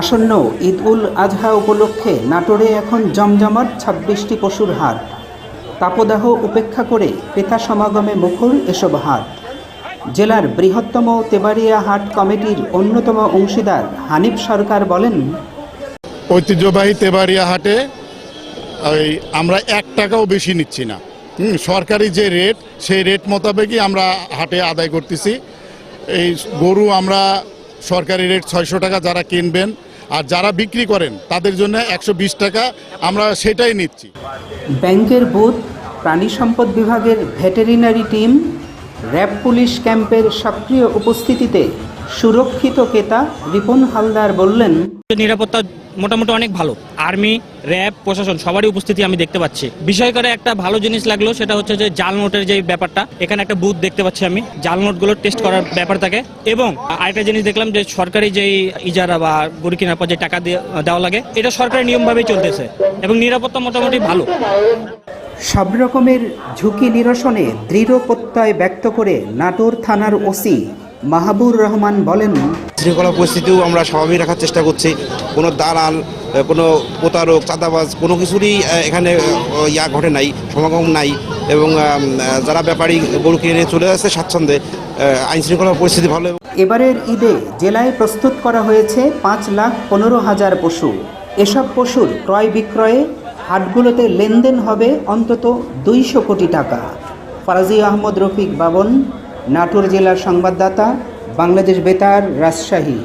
আসন্ন ঈদ উল আজহা উপলক্ষে নাটোরে এখন জমজমাট ছাব্বিশটি পশুর হাট। তাপদাহ উপেক্ষা করে ক্রেতা সমাগমে মুখর এসব হাট। জেলার বৃহত্তম তেবাড়িয়া হাট কমিটির অন্যতম অংশীদার হানিফ সরকার বলেন, ঐতিহ্যবাহী তেবাড়িয়া হাটে ওই আমরা এক টাকাও বেশি নিচ্ছি না। সরকারি যে রেট, সেই রেট মোতাবেকই আমরা হাটে আদায় করতেছি। এই গরু আমরা সরকারি রেট ছয়শো টাকা যারা কিনবেন আর যারা বিক্রি করেন তাদের জন্য একশো বিশ টাকা আমরা সেটাই নিচ্ছি। ব্যাংকের বুথ প্রাণী সম্পদ বিভাগের ভেটেরিনারি টিম র্যাব পুলিশ ক্যাম্পের সক্রিয় উপস্থিতিতে সুরক্ষিত ক্রেতা রিপন হালদার বললেন নিরাপত্তা মোটামুটি অনেক ভালো। আর্মি, র্যাব, প্রশাসন সবারই উপস্থিতি আমি দেখতে পাচ্ছি। বিষয় করে একটা ভালো জিনিস লাগল, সেটা হচ্ছে যে জাল নোটের যে ব্যাপারটা, এখানে একটা বুথ দেখতে পাচ্ছি আমি। জাল নোটগুলো টেস্ট করার ব্যাপার থাকে। এবং আরেকটা জিনিস দেখলাম যে সরকারি যেই ইজারা বা গড়ি কেনার পর যে টাকা দেওয়া লাগে, এটা সরকারি নিয়মভাবেই চলতেছে। এবং নিরাপত্তা মোটামুটি ভালো। সব রকমের ঝুঁকি নিরসনে দৃঢ় প্রত্যয় ব্যক্ত করে নাটোর থানার ওসি মাহাবুর রহমান বলেন শৃঙ্খলা পরিস্থিতিও আমরা স্বাভাবিক রাখার চেষ্টা করছি। কোনো দালাল কোনো প্রতারক, চাঁদাবাজ, কোনো কিছুরই এখানে ইয়া ঘটে নাই, সমাগম নাই এবং যারা ব্যাপারী গরু কিনে চলে যাচ্ছে স্বাচ্ছন্দ্যে আইন শৃঙ্খলা পরিস্থিতি ভালো এবারের ঈদে জেলায় প্রস্তুত করা হয়েছে পাঁচ লাখ পনেরো হাজার পশু। এসব পশুর ক্রয় বিক্রয়ে হাটগুলোতে লেনদেন হবে অন্তত দুইশো কোটি টাকা। ফারাজি আহমদ রফিক বাবন, নাটোর জেলার সংবাদদাতা বাংলাদেশ বেতার রাজশাহী।